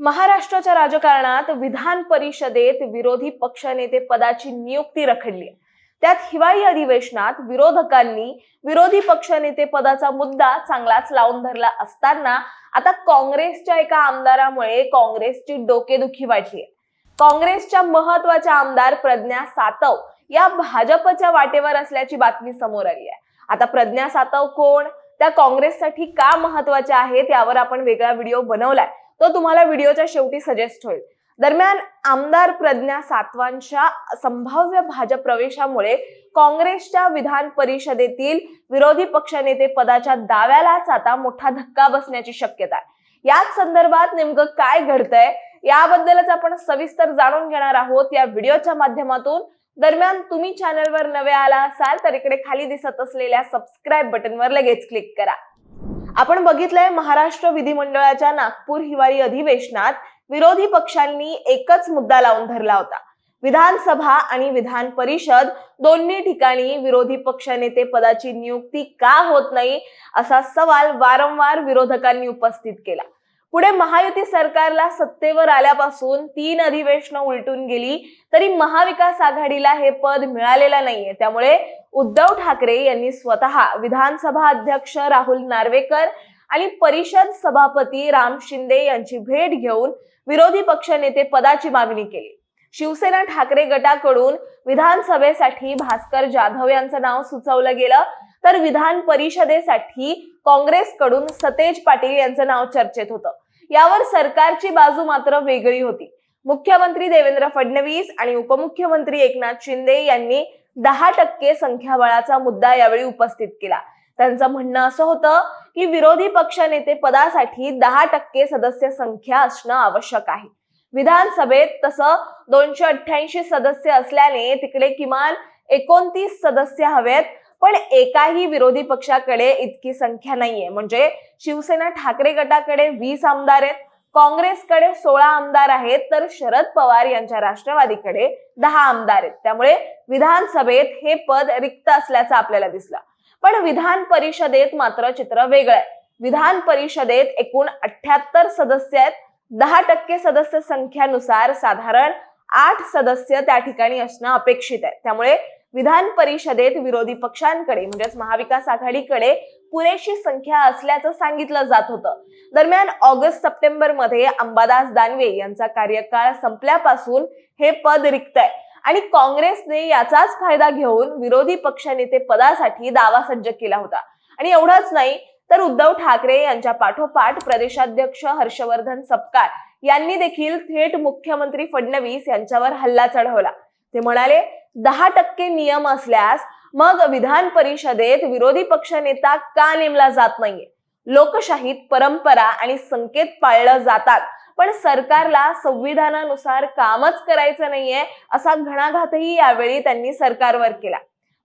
महाराष्ट्राच्या राजकारणात विधान परिषदेत विरोधी पक्षनेते पदाची नियुक्ती रखडली. त्यात हिवाळी अधिवेशनात विरोधकांनी विरोधी पक्षनेते पदाचा मुद्दा चांगलाच लावून धरला असताना आता काँग्रेसच्या एका आमदारामुळे काँग्रेसची डोकेदुखी वाढली काँग्रेसच्या महत्त्वाच्या आमदार प्रज्ञा सातव या भाजपच्या वाटेवर असल्याची बातमी समोर आली आहे आता प्रज्ञा सातव कोण? त्या काँग्रेससाठी का महत्त्वाच्या आहेत यावर आपण वेगळा व्हिडिओ बनवलाय. तो तुम्हाला व्हिडिओच्या शेवटी सजेस्ट होईल. दरम्यान आमदार प्रज्ञा सातवांच्या संभाव्य भाजप प्रवेशामुळे काँग्रेसच्या विधान परिषदेतील विरोधी पक्षनेते पदाच्या दाव्यालाच आता मोठा धक्का बसण्याची शक्यता आहे. याच संदर्भात नेमकं काय घडतंय याबद्दलच आपण सविस्तर जाणून घेणार आहोत या व्हिडिओच्या माध्यमातून. दरम्यान तुम्ही चॅनलवर नवे आला असाल तर इकडे खाली दिसत असलेल्या सबस्क्राईब बटनवर लगेच क्लिक करा. आपण बघितलंय महाराष्ट्र विधिमंडळाच्या नागपूर हिवाळी अधिवेशनात विरोधी पक्षांनी एकच मुद्दा लावून धरला होता. विधानसभा आणि विधान परिषद दोन्ही ठिकाणी विरोधी पक्षनेते पदाची नियुक्ती का होत नाही असा सवाल वारंवार विरोधकांनी उपस्थित केला. पुढे महायुती सरकारला सत्तेवर आल्यापासून तीन अधिवेशनं उलटून गेली तरी महाविकास आघाडीला हे पद मिळालेलं नाहीये. त्यामुळे उद्धव ठाकरे यांनी स्वतः विधानसभा अध्यक्ष राहुल नार्वेकर आणि परिषद सभापती राम शिंदे यांची भेट घेऊन विरोधी पक्षनेते पदाची मागणी केली. शिवसेना ठाकरे गटाकडून विधानसभेसाठी भास्कर जाधव यांचं नाव सुचवलं गेलं. तर विधान परिषदेसाठी काँग्रेसकडून सतेज पाटील यांचं नाव चर्चेत होतं. यावर सरकारची बाजू मात्र वेगळी होती. मुख्यमंत्री देवेंद्र फडणवीस आणि उपमुख्यमंत्री एकनाथ शिंदे यांनी दहा टक्के संख्याबळाचा मुद्दा यावेळी उपस्थित केला. त्यांचं म्हणणं असं होतं की विरोधी पक्षनेते पदासाठी दहा टक्के सदस्य संख्या असणं आवश्यक आहे. विधानसभेत तसं दोनशे अठ्ठ्याऐंशी सदस्य असल्याने तिकडे किमान एकोणतीस सदस्य हवेत पण एकाही विरोधी पक्षाकडे इतकी संख्या नाहीये. म्हणजे शिवसेना ठाकरे गटाकडे वीस आमदार आहेत काँग्रेसकडे सोळा आमदार आहेत तर शरद पवार यांच्या राष्ट्रवादीकडे दहा आमदार आहेत. त्यामुळे विधानसभेत हे पद रिक्त असल्याचं आपल्याला दिसलं. पण विधान परिषदेत मात्र चित्र वेगळं आहे. विधान परिषदेत एकूण अठ्याहत्तर सदस्य आहेत. दहा टक्के सदस्य संख्यानुसार साधारण आठ सदस्य त्या ठिकाणी असणं अपेक्षित आहे. त्यामुळे विधान परिषदेत विरोधी पक्षांकडे म्हणजेच महाविकास आघाडीकडे पुरेशी संख्या असल्याचं सांगितलं जात होतं. दरम्यान ऑगस्ट सप्टेंबरमध्ये अंबादास दानवे यांचा कार्यकाळ संपल्यापासून हे पद रिक्त आहे आणि काँग्रेसने याचाच फायदा घेऊन विरोधी पक्षनेते पदासाठी दावा सज्ज केला होता. आणि एवढंच नाही तर उद्धव ठाकरे यांच्या पाठोपाठ प्रदेशाध्यक्ष हर्षवर्धन सपकाळ यांनी देखील थेट मुख्यमंत्री फडणवीस यांच्यावर हल्ला चढवला. ते म्हणाले दहा टक्के नियम असल्यास मग विधान परिषदेत विरोधी पक्षनेता का नेमला जात नाहीये? लोकशाहीत परंपरा आणि संकेत पाळलं जातात पण सरकारला संविधानानुसार कामच करायचं नाहीये असा घणाघातही यावेळी त्यांनी सरकारवर केला.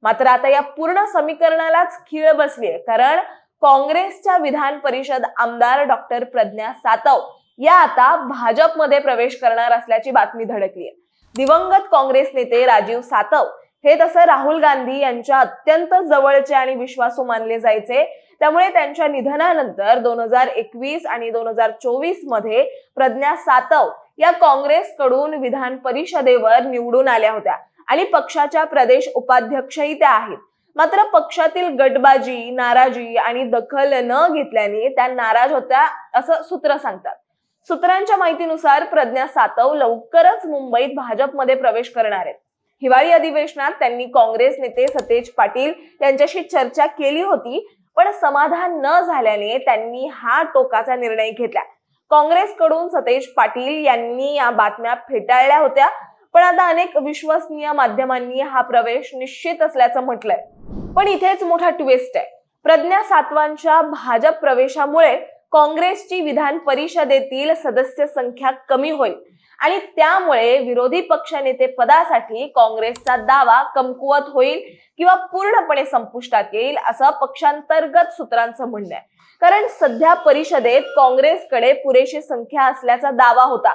मात्र आता या पूर्ण समीकरणालाच खीळ बसलीये कारण काँग्रेसच्या विधान परिषद आमदार डॉक्टर प्रज्ञा सातव या आता भाजपमध्ये प्रवेश करणार असल्याची बातमी धडकली आहे दिवंगत काँग्रेस नेते राजीव सातव हे तसं राहुल गांधी यांच्या अत्यंत जवळचे आणि विश्वासू मानले जायचे. त्यामुळे त्यांच्या निधनानंतर दोन हजार एकवीस आणि दोन हजार चोवीसमध्ये प्रज्ञा सातव या काँग्रेसकडून विधान परिषदेवर निवडून आल्या होत्या आणि पक्षाच्या प्रदेश उपाध्यक्षही त्या आहेत. मात्र पक्षातील गटबाजी नाराजी आणि दखल न घेतल्याने त्या नाराज होत्या असं सूत्र सांगतात. सूत्रांच्या माहितीनुसार प्रज्ञा सातव लवकरच मुंबईत भाजपमध्ये प्रवेश करणार आहेत. हिवाळी अधिवेशनात त्यांनी काँग्रेस नेते सतेज पाटील यांच्याशी चर्चा केली होती पण समाधान न झाल्याने त्यांनी हा टोकाचा निर्णय घेतला. काँग्रेसकडून सतेज पाटील यांनी या बातम्या फेटाळल्या होत्या पण आता अनेक विश्वसनीय माध्यमांनी हा प्रवेश निश्चित असल्याचं म्हटलंय. पण इथेच मोठा ट्विस्ट आहे. प्रज्ञा सातवांच्या भाजप प्रवेशामुळे काँग्रेसची विधान परिषदेतील सदस्य संख्या कमी होईल. आणि त्यामुळे विरोधी पक्षनेते पदासाठी काँग्रेसचा दावा कमकुवत होईल किंवा पूर्णपणे संपुष्टात येईल असं पक्षांतर्गत सूत्रांचं म्हणणं आहे. कारण सध्या परिषदेत काँग्रेसकडे पुरेशी संख्या असल्याचा दावा होता.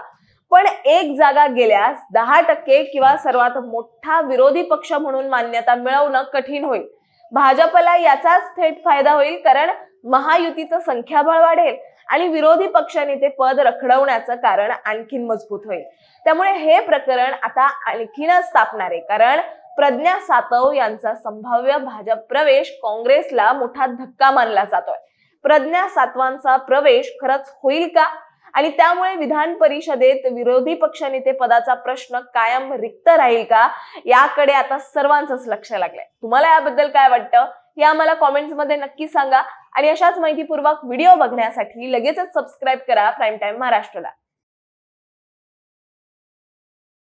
पण एक जागा गेल्यास दहा टक्के किंवा सर्वात मोठा विरोधी पक्ष म्हणून मान्यता मिळवणं कठीण होईल. भाजपला याचाच थेट फायदा होईल कारण महायुतीचं संख्याबळ वाढेल आणि विरोधी पक्षाने ते पद रखडवण्याचं कारण आणखीन मजबूत होईल. त्यामुळे हे प्रकरण आता आणखीनच तापणार आहे. कारण प्रज्ञा सातव यांचा संभाव्य भाजप प्रवेश काँग्रेसला मोठा धक्का मानला जातोय. प्रज्ञा सातवांचा प्रवेश खरंच होईल का? आणि त्यामुळे विधान परिषदेत विरोधी पक्षनेते पदाचा प्रश्न कायम रिक्त राहील का? याकडे आता सर्वांचंच लक्ष लागलंय. तुम्हाला याबद्दल काय वाटतं? हे आम्हाला कॉमेंट्समध्ये नक्की सांगा. आणि अशाच माहितीपूर्वक व्हिडिओ बघण्यासाठी लगेचच सबस्क्राईब करा प्राईम टाइम महाराष्ट्रला.